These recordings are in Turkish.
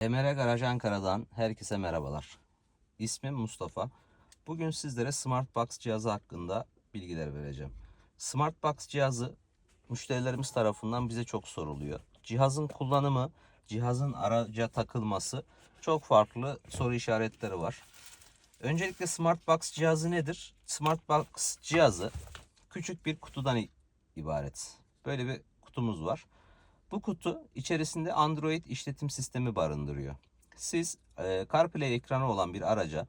Emre Garaj Ankara'dan herkese merhabalar. İsmim Mustafa. Bugün sizlere Smartbox cihazı hakkında bilgiler vereceğim. Smartbox cihazı müşterilerimiz tarafından bize çok soruluyor. Cihazın kullanımı, cihazın araca takılması çok farklı soru işaretleri var. Öncelikle Smartbox cihazı nedir? Smartbox cihazı küçük bir kutudan ibaret. Böyle bir kutumuz var. Bu kutu içerisinde Android işletim sistemi barındırıyor. Siz e, CarPlay ekranı olan bir araca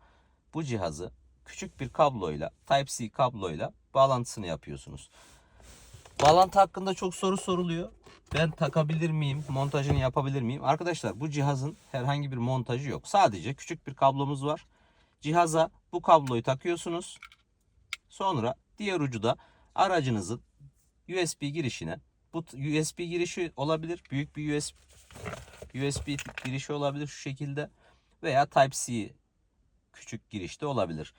bu cihazı küçük bir kabloyla Type-C kabloyla bağlantısını yapıyorsunuz. Bağlantı hakkında çok soru soruluyor. Ben takabilir miyim? Montajını yapabilir miyim? Arkadaşlar bu cihazın herhangi bir montajı yok. Sadece küçük bir kablomuz var. Cihaza bu kabloyu takıyorsunuz. Sonra diğer ucu da aracınızın USB girişine bu USB girişi olabilir. Büyük bir USB USB girişi olabilir şu şekilde veya Type-C küçük girişte olabilir.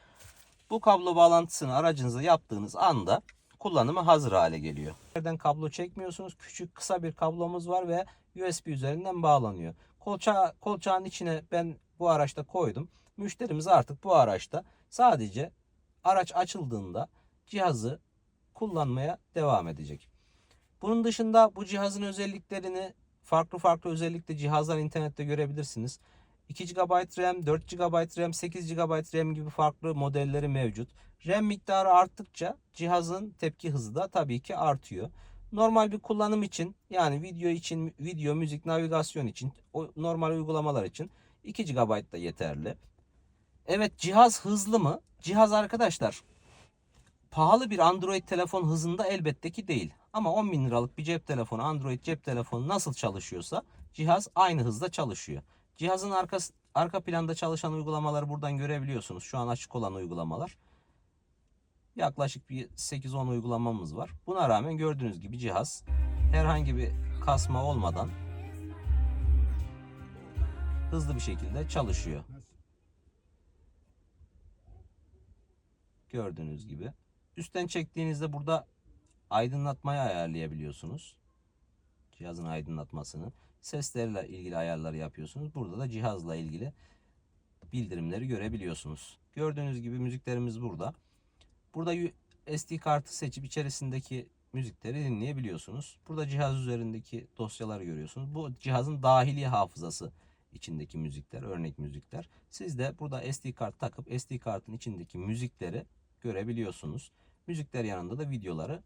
Bu kablo bağlantısını aracınıza yaptığınız anda kullanıma hazır hale geliyor. Nereden kablo çekmiyorsunuz. Küçük kısa bir kablomuz var ve USB üzerinden bağlanıyor. Kolça, kolçağın içine ben bu araçta koydum. Müşterimiz artık bu araçta sadece araç açıldığında cihazı kullanmaya devam edecek. Bunun dışında bu cihazın özelliklerini farklı farklı özellikle cihazlar internette görebilirsiniz. 2 GB RAM, 4 GB RAM, 8 GB RAM gibi farklı modelleri mevcut. RAM miktarı arttıkça cihazın tepki hızı da tabii ki artıyor. Normal bir kullanım için yani video için, video, müzik, navigasyon için, o normal uygulamalar için 2 GB da yeterli. Evet cihaz hızlı mı? Cihaz arkadaşlar pahalı bir Android telefon hızında elbette ki değil. Ama 10 bin liralık bir cep telefonu, Android cep telefonu nasıl çalışıyorsa cihaz aynı hızda çalışıyor. Cihazın arkası, arka planda çalışan uygulamaları buradan görebiliyorsunuz. Şu an açık olan uygulamalar. Yaklaşık bir 8-10 uygulamamız var. Buna rağmen gördüğünüz gibi cihaz herhangi bir kasma olmadan hızlı bir şekilde çalışıyor. Gördüğünüz gibi. Üstten çektiğinizde burada aydınlatmayı ayarlayabiliyorsunuz. Cihazın aydınlatmasını. Seslerle ilgili ayarları yapıyorsunuz. Burada da cihazla ilgili bildirimleri görebiliyorsunuz. Gördüğünüz gibi müziklerimiz burada. Burada SD kartı seçip içerisindeki müzikleri dinleyebiliyorsunuz. Burada cihaz üzerindeki dosyaları görüyorsunuz. Bu cihazın dahili hafızası içindeki müzikler, örnek müzikler. Siz de burada SD kart takıp SD kartın içindeki müzikleri görebiliyorsunuz. Müzikler yanında da videoları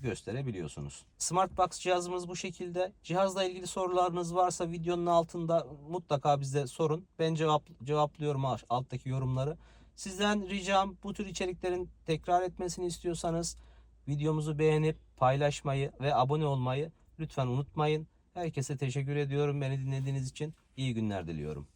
gösterebiliyorsunuz. Smartbox cihazımız bu şekilde. Cihazla ilgili sorularınız varsa videonun altında mutlaka bize sorun. Ben cevap cevaplıyorum alttaki yorumları. Sizden ricam bu tür içeriklerin tekrar etmesini istiyorsanız videomuzu beğenip paylaşmayı ve abone olmayı lütfen unutmayın. Herkese teşekkür ediyorum beni dinlediğiniz için. İyi günler diliyorum.